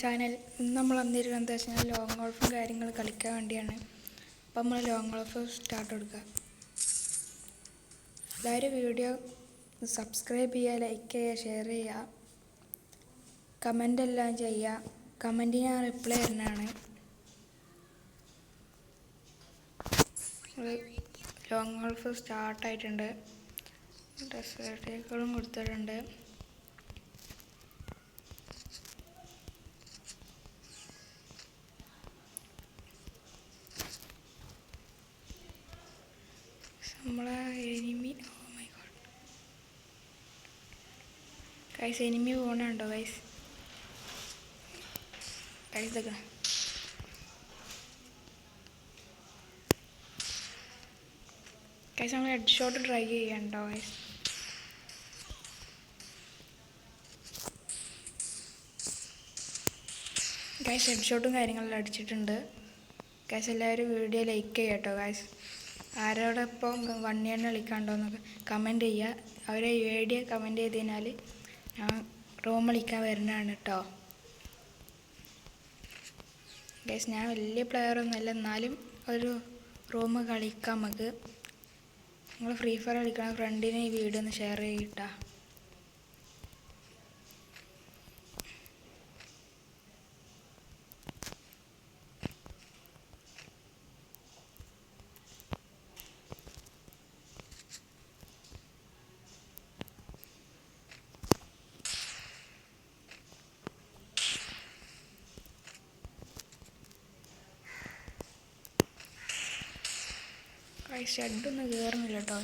Channel ഇന്ന് നമ്മൾ വന്നിരിക്കുന്നത് എന്താ വെച്ചാൽ ലോങ് ഗോൾഫും കാര്യങ്ങൾ കളിക്കാൻ വേണ്ടിയാണ്. അപ്പം നമ്മൾ ലോങ് ഗോൾഫ് സ്റ്റാർട്ട് കൊടുക്കുക. എല്ലാവരും വീഡിയോ സബ്സ്ക്രൈബ് ചെയ്യുക ലൈക്ക് ചെയ്യുക ഷെയർ ചെയ്യുക. കമന്റ് എല്ലാം ചെയ്യുക. കമന്റിന് ഞാൻ റിപ്ലൈ തരുന്നതാണ്. ലോങ് ഗോൾഫ് സ്റ്റാർട്ടായിട്ടുണ്ട് ഡെസേർട്ടേക്കുകളും കൊടുത്തിട്ടുണ്ട് നമ്മളെ enemy oh my god guys enemy പോകണുണ്ടോ guys guys guys നമ്മൾ ഹെഡ് ഷോട്ട് ട്രൈ ചെയ്യണ്ടോ ഗൈസ് ഗൈസ് ഹെഡ് ഷോട്ടും കാര്യങ്ങളെല്ലാം അടിച്ചിട്ടുണ്ട്. ഗൈസ് എല്ലാവരും വീഡിയോ ലൈക്ക് ചെയ്യട്ടോ ഗൈസ് ആരോടൊപ്പം വൺ ഇയറിന് കളിക്കാണ്ടോന്നൊക്കെ കമന്റ് ചെയ്യുക അവരെ വീഡിയോ കമന്റ് ചെയ്ത് കഴിഞ്ഞാൽ ഞാൻ റൂം വിളിക്കാൻ വരുന്നതാണ് കേട്ടോ ഗേസ് ഞാൻ വലിയ പ്ലെയറൊന്നുമല്ല എന്നാലും ഒരു റൂം കളിക്കാം നമുക്ക്. നിങ്ങൾ ഫ്രീ ഫയർ കളിക്കണം ഫ്രണ്ടിന് ഈ വീഡിയോ ഒന്ന് ഷെയർ ചെയ്യട്ടാ ഗൈസ് ഷെഡൊന്നും കയറുന്നില്ല കേട്ടോ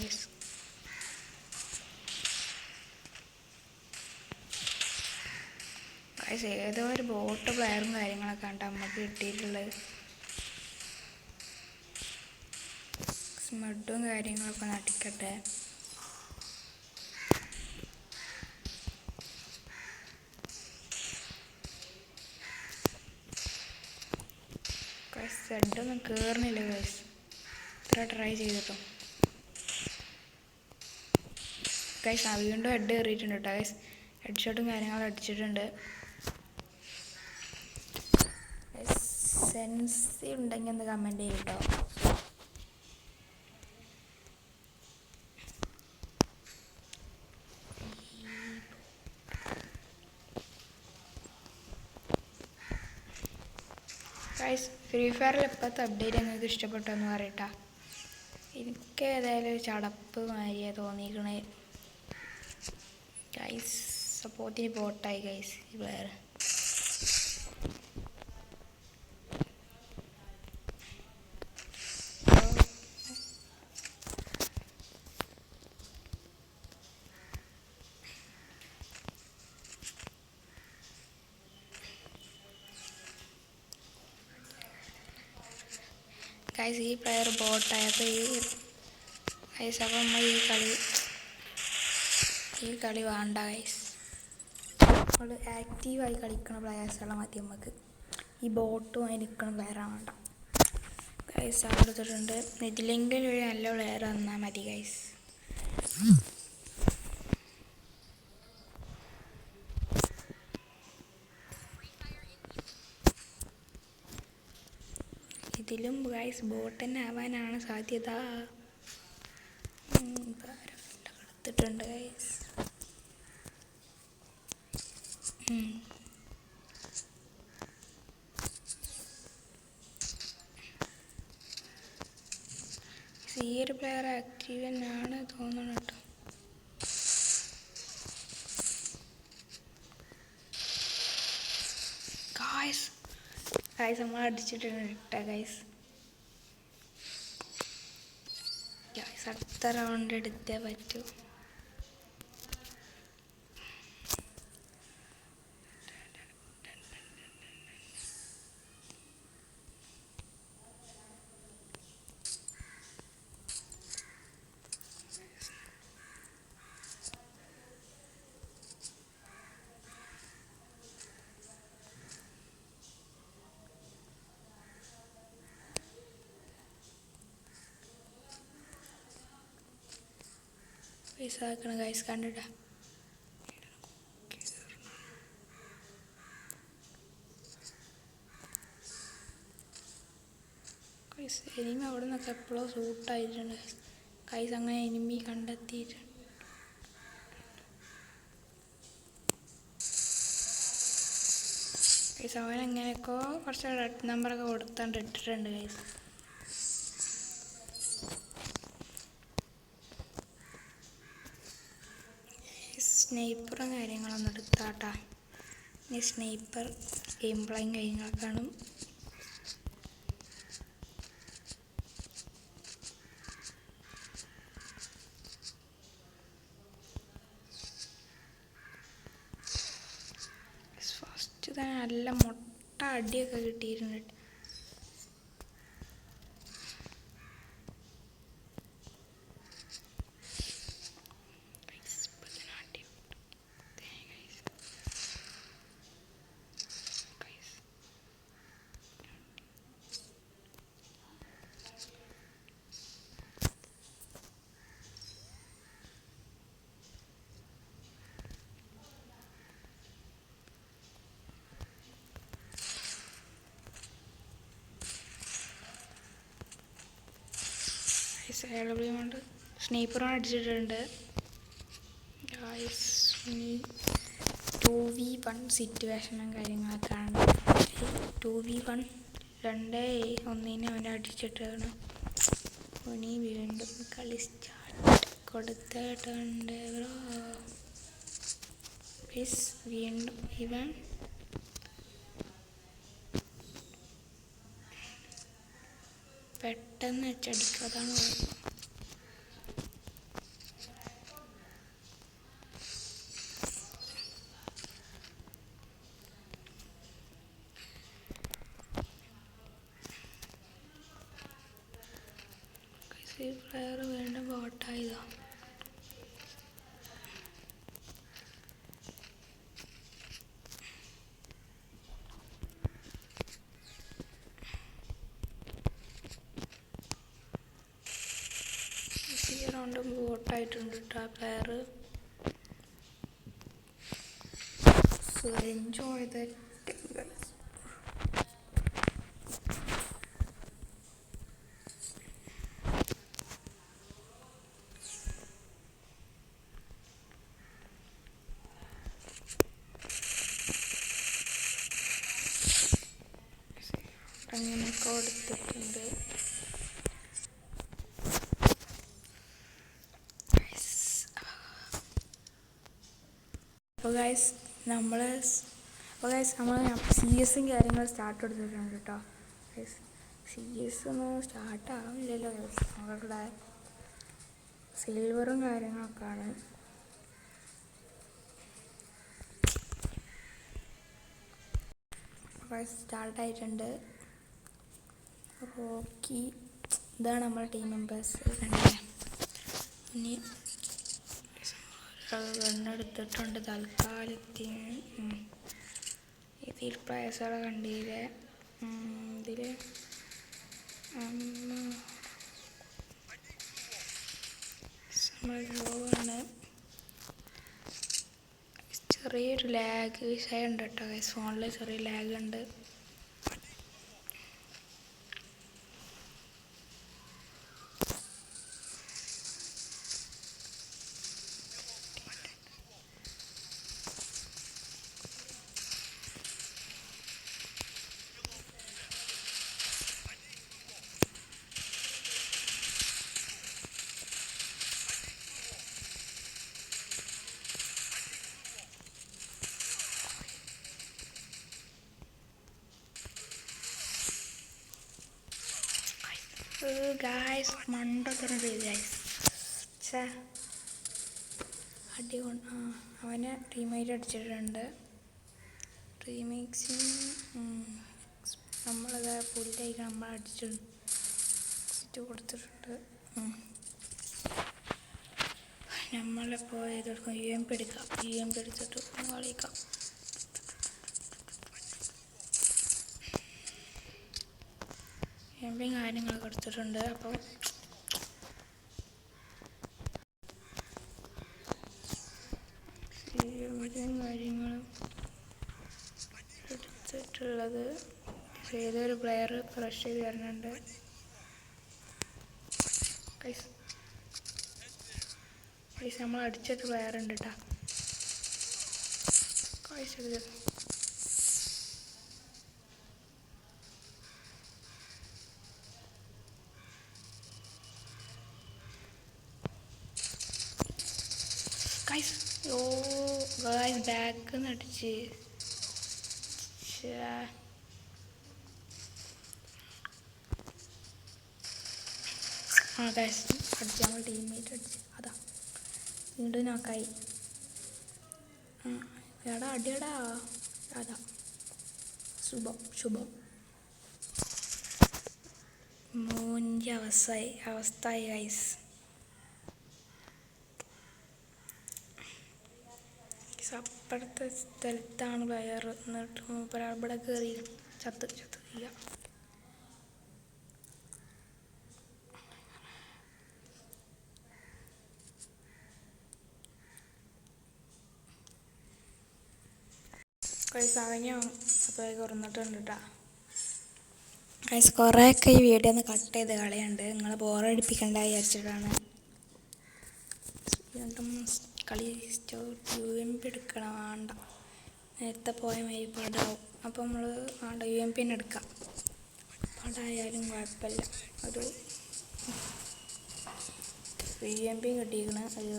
ഗൈസ് ഏതോ ഒരു ബോട്ട് പ്ലെയറും കാര്യങ്ങളൊക്കെ ഉണ്ട് നമുക്ക് കിട്ടിയിട്ടുള്ളത്. സ്മഡും കാര്യങ്ങളൊക്കെ നട്ടിക്കട്ടെ. ഗൈസ് ഷെഡൊന്നും കയറുന്നില്ല ഗൈസ് ഇത്ര ട്രൈ ചെയ്തിട്ടോ. ഗൈസ് ആ വീണ്ടും ഹെഡ് കയറിയിട്ടുണ്ട് കേട്ടോ ഗൈസ് ഹെഡ് ഷോട്ടും കാര്യങ്ങളും അടിച്ചിട്ടുണ്ട്. സെൻസി ഉണ്ടെങ്കിൽ ഒന്ന് കമന്റ് ചെയ്യും കേട്ടോ ഫ്രീ ഫയറിൽ എപ്പോഴത്തെ അപ്ഡേറ്റ് നിങ്ങൾക്ക് ഇഷ്ടപ്പെട്ടോ എന്ന് പറയട്ടാ? എനിക്ക് ഏതായാലും ഒരു ചടപ്പ് മാതിരിയാ തോന്നിയിരിക്കണേ ഗൈസ് സപ്പോർട്ടിന് പോട്ടായി ഗൈസ് ഈ ഗൈസ് ഈ പ്ലെയർ ബോട്ടായപ്പോൾ ഈ ഗൈസ് അപ്പം നമ്മൾ ഈ കളി ഈ കളി വേണ്ട ഗൈസ് നമ്മൾ ആക്റ്റീവായി കളിക്കുന്ന പ്ലെയേഴ്സുള്ള മതി നമുക്ക് ഈ ബോട്ടുമായി നിൽക്കുന്ന പ്ലെയറാണ് വേണ്ട. ഗൈസ് അവിടെ തൊട്ടുണ്ട് ഇതിലെങ്കിലും ഒരു നല്ല പ്ലെയർ വന്നാൽ മതി ഗൈസ് ഗൈസ് ബോട്ടൻ ആവാനാണ് സാധ്യത. കൊടുത്തിട്ടുണ്ട് ഗൈസ്. ഈ പ്ലെയർ ആക്റ്റീവ് തന്നെയാണ് തോന്നുന്നു കേട്ടോ. ഗായ്സ് ഗൈസ് നമ്മൾ അടിച്ചിട്ടുണ്ട് കേട്ടോ ഗൈസ് ഗൈസ് റൗണ്ട് എടുത്തേ പറ്റൂ? പൈസ ആക്കണ ഗൈസ് കണ്ടിട്ടാ. ഗൈസ് എനിമി അവിടെ നിന്നൊക്കെ എപ്പോഴും സൂട്ടായിട്ടുണ്ട് ഗൈസ് അങ്ങനെ എനിമി കണ്ടെത്തിയിട്ടുണ്ട്. ഗൈസ് അവൻ എങ്ങനെയൊക്കെയോ കുറച്ച് നമ്പറൊക്കെ കൊടുത്താണ്ട് ഇട്ടിട്ടുണ്ട് ഗൈസ് സ്നേപ്പറും കാര്യങ്ങളൊന്നും എടുത്താട്ടാ. ഇനി സ്നൈപ്പർ ഗെയിം പ്ലേയും കാര്യങ്ങളൊക്കെയാണ് ഫസ്റ്റ് തന്നെ നല്ല മുട്ട അടിയൊക്കെ കിട്ടിയിട്ടുണ്ട് Guys, ഇപ്പൊ തന്നെ അടി കിട്ടും. ദേ guys. Guys. സേളബിളി കൊണ്ട് സ്നേപ്പറും അടിച്ചിട്ടുണ്ട്. ടു വി വൺ സിറ്റുവേഷനും കാര്യങ്ങളൊക്കെയാണ് ടു വി വൺ രണ്ട് ഒന്നിനെ അവൻ അടിച്ചിട്ടാണ്. ഇനി വീണ്ടും കളി സ്റ്റാർട്ട് കൊടുത്തിട്ടുണ്ട് ബ്രോ. വീണ്ടും ഇവൻ പെട്ടെന്ന് വെച്ചടിക്കും അതാണ് കുഴപ്പം പ്ലെയർ വീണ്ടും ബോട്ടായതാ ഈ റൗണ്ട് ബോട്ടായിട്ടുണ്ട് കേട്ടോ ആ പ്ലെയർ സോ അങ്ങനെയൊക്കെ അങ്ങനെ കൊടുത്തിട്ടുണ്ട് അപ്പോൾ ഗൈസ് നമ്മൾ അപ്പോൾ ഗൈസ് നമ്മൾ സി എസും കാര്യങ്ങളും സ്റ്റാർട്ട് എടുത്തിട്ടുണ്ട് കേട്ടോ ഗൈസ് സി എസ് ഒന്നും സ്റ്റാർട്ട് ആവില്ലല്ലോ ഗൈസ് നമ്മളുടെ സിൽവറും കാര്യങ്ങളൊക്കെയാണ്. സ്റ്റാർട്ടായിട്ടുണ്ട് റോക്കി ഇതാണ് നമ്മുടെ ടീം മെമ്പേഴ്സ് ഇനി ഗണ്ണെടുത്തിട്ടുണ്ട് തൽക്കാലത്തിന്. ഇതിൽ പ്ലേസുകളെ കണ്ടില്ലേ? ഇതിൽ ആണ് ചെറിയൊരു ലാഗ് വിഷയം ഉണ്ട് കേട്ടോ ഫോണിൽ ചെറിയ ലാഗ് ഉണ്ട്. ഗായ്സ് മണ്ടത്തരം ചെയ്ത് ഗൈസ് അടി കൊണ്ട് ആ അവനെ ടീമേറ്റ് അടിച്ചിട്ടുണ്ട്. റീമിക്സിങ് നമ്മളത് പുല്ലായിക്ക് നമ്മൾ അടിച്ചിട്ടുണ്ട് ഇട്ട് കൊടുത്തിട്ടുണ്ട്. നമ്മളിപ്പോൾ ഇതെടുക്കും യു എം പി എടുക്കാം. യു എം പി എടുത്തിട്ട് കളിക്കാം. എം കാര്യങ്ങൾ കാര്യങ്ങളൊക്കെ എടുത്തിട്ടുണ്ട് അപ്പോൾ എവിടെയും കാര്യങ്ങളും എടുത്തിട്ടുള്ളത് ഏതൊരു പ്ലെയർ ക്രഷ് ചെയ്ത് വരുന്നുണ്ട്. പൈസ നമ്മൾ അടിച്ചിട്ട് പ്ലെയർ ഉണ്ട് കേട്ടോ guys guys oh guys back നടിച്ച്. ആ ഗായ്സ് അടിച്ച് നമ്മൾ ടീമേറ്റ് അടിച്ച്. അതാ. വീണ്ടും നോക്കായി എടാ അടിയടാ. അതാ. ശുഭം ശുഭം. മോന്റെ അവസ്ഥ അവസ്ഥ ഗൈസ് അപ്പുറത്തെ സ്ഥലത്താണ് വയർ എന്നിട്ട് മൂപ്പരാൾ ഇവിടെ കയറി ചത്ത് ചത്ത് ഇല്ല കൈസ് കേട്ടോ കൈസ് കുറേയൊക്കെ ഈ വീഡിയോ ഒന്ന് കട്ട് ചെയ്ത് കളയുണ്ട്. നിങ്ങൾ ബോറടിപ്പിക്കണ്ട വിചാരിച്ചിട്ടാണ്. കളി യു എം പി എടുക്കണം വേണ്ട നേരത്തെ പോയ മാതിരി പടാവും അപ്പോൾ നമ്മൾ വേണ്ട യു എം പി തന്നെ എടുക്കാം പടായാലും കുഴപ്പമില്ല. ഒരു യു എം പി കിട്ടിയിരിക്കണ ഒരു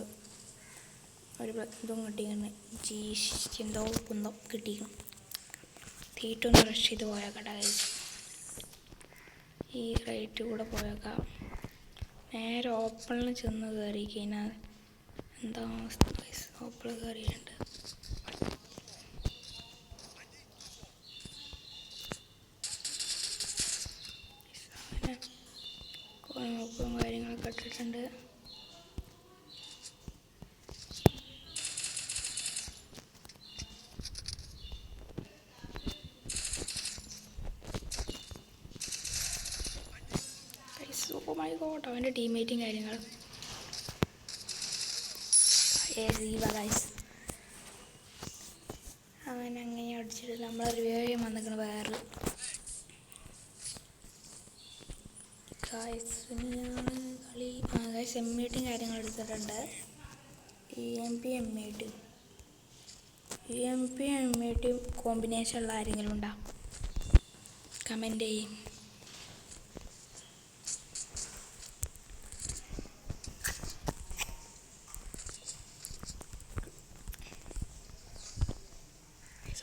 ഒരു ഇതും കിട്ടിയിരിക്കണ. ജി എന്തോ കുന്തോ കിട്ടിയിരിക്കണം. തീറ്റൊന്ന് റഷ് ചെയ്ത് പോയേക്കട്ടെ ഈ റേറ്റ് കൂടെ പോയേക്കാം. നേരെ ഓപ്പണിൽ ചെന്ന് കയറി കഴിഞ്ഞാൽ എന്താ ഗൈസ് ഓപ്പണിൽ കയറിയിട്ടുണ്ട് നോക്കും കാര്യങ്ങളൊക്കെ ഇട്ടിട്ടുണ്ട്. ഓ മൈ ഗോഡ് അവന്റെ ടീമേറ്റും കാര്യങ്ങളും. ഗൈസ് അവൻ അങ്ങനെ അടിച്ചിട്ട് നമ്മൾ റിവ്യൂ ചെയ്യാൻ വന്നിക്കണ വേറെ ഗൈസ് കളി ആ എം മീറ്റും കാര്യങ്ങൾ എടുത്തിട്ടുണ്ട്. ഇ എം പി എം മീറ്റും ഇ എം പി എം മീറ്റും കോമ്പിനേഷൻ ഉള്ള ആരെങ്കിലും ഉണ്ടോ കമന്റ് ചെയ്യും.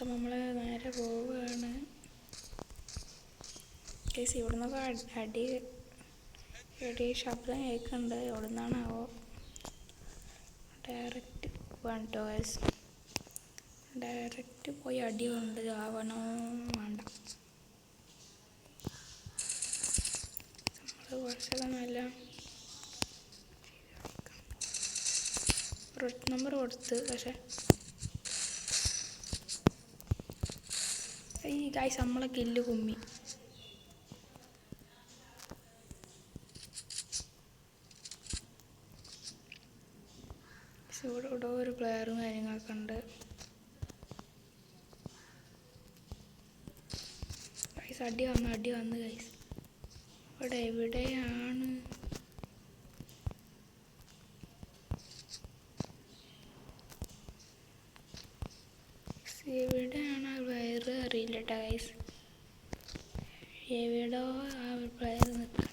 സോ നമ്മൾ നേരെ പോവുകയാണ്. കേസ് ഇവിടെ നിന്നൊക്കെ അടി അടി ശബ്ദം കേൾക്കുന്നുണ്ട് എവിടെ നിന്നാണാവോ ഡയറക്റ്റ് വേണ്ടോ ഗൈസ് ഡയറക്റ്റ് പോയി അടി കൊണ്ട് ആവണോ? വേണ്ട. നമ്മൾ കുറച്ചൊക്കെ നമ്പർ കൊടുത്ത് പക്ഷേ ഈ ഗായ്സ് നമ്മളെ കില്ല് കുമ്മി. ഇവിടെ ഇവിടെ ഒരു പ്ലെയറും കാര്യങ്ങളൊക്കെ ഉണ്ട്. ഗൈസ് അടി വന്നു അടി വന്നു ഗൈസ് ഇവിടെ എവിടെയാണ് ആ വയറ് അറിയില്ല കേട്ടോ ഗൈസ് എവിടോ ആ നിൽക്കണം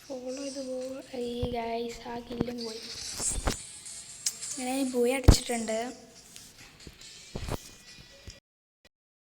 ഫോളോ ചെയ്ത് പോയി ഗൈസ് ആ കില്ലും പോയി. ഇങ്ങനെ ബോയ് ബൂയ അടിച്ചിട്ടുണ്ട്.